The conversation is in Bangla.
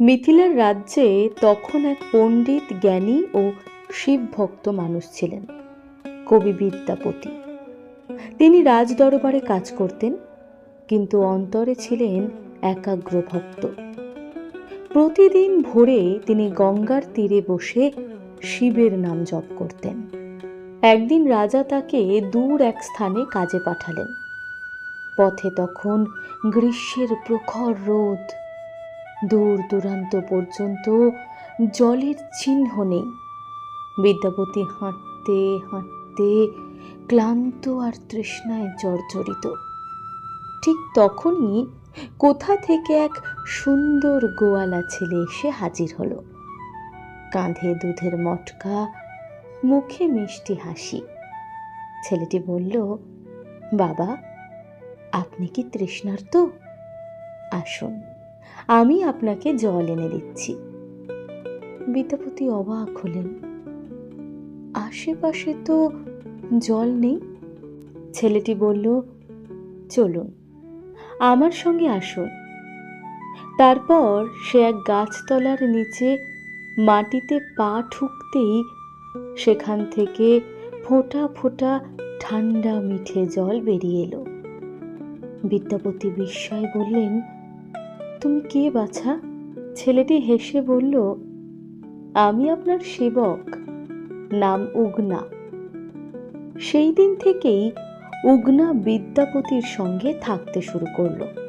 মিথিলার রাজ্যে তখন এক পণ্ডিত জ্ঞানী ও শিবভক্ত মানুষ ছিলেন, কবি বিদ্যাপতি। তিনি রাজ দরবারে কাজ করতেন, কিন্তু অন্তরে ছিলেন একাগ্র ভক্ত প্রতিদিন ভোরে তিনি গঙ্গার তীরে বসে শিবের নাম জপ করতেন। একদিন রাজা তাকে দূর এক স্থানে কাজে পাঠালেন। পথে তখন গ্রীষ্মের প্রখর রোদ দূর দূরান্ত পর্যন্ত জলের চিহ্ন নেই। বিদ্যাপতি হাঁটতে হাঁটতে ক্লান্ত আর তৃষ্ণায় জর্জরিত। ঠিক তখনই কোথা থেকে এক সুন্দর গোয়ালা ছেলে এসে হাজির হলো। কাঁধে দুধের মটকা, মুখে মিষ্টি হাসি। ছেলেটি বলল, বাবা, আপনি কি তৃষ্ণার্ত? আসুন। আমি আপনাকে জল এনে দিচ্ছি। বিদ্যাপতি অবাক হলেন। আশেপাশে তো জল নেই? ছেলেটি বলল, চলুন, আমার সঙ্গে আসুন। তারপর সে এক গাছতলার নিচে মাটিতে পা ঠুকতেই সেখান থেকে ফোঁটা ফোঁটা ঠান্ডা মিঠে জল বেরিয়ে এলো। বিদ্যাপতি বিস্ময় বললেন তুমি কে বাছা? ছেলেটি হেসে বলল, আমি আপনার সেবক, নাম উগনা। সেই দিন থেকেই উগনা বিদ্যাপতির সঙ্গে থাকতে শুরু করল।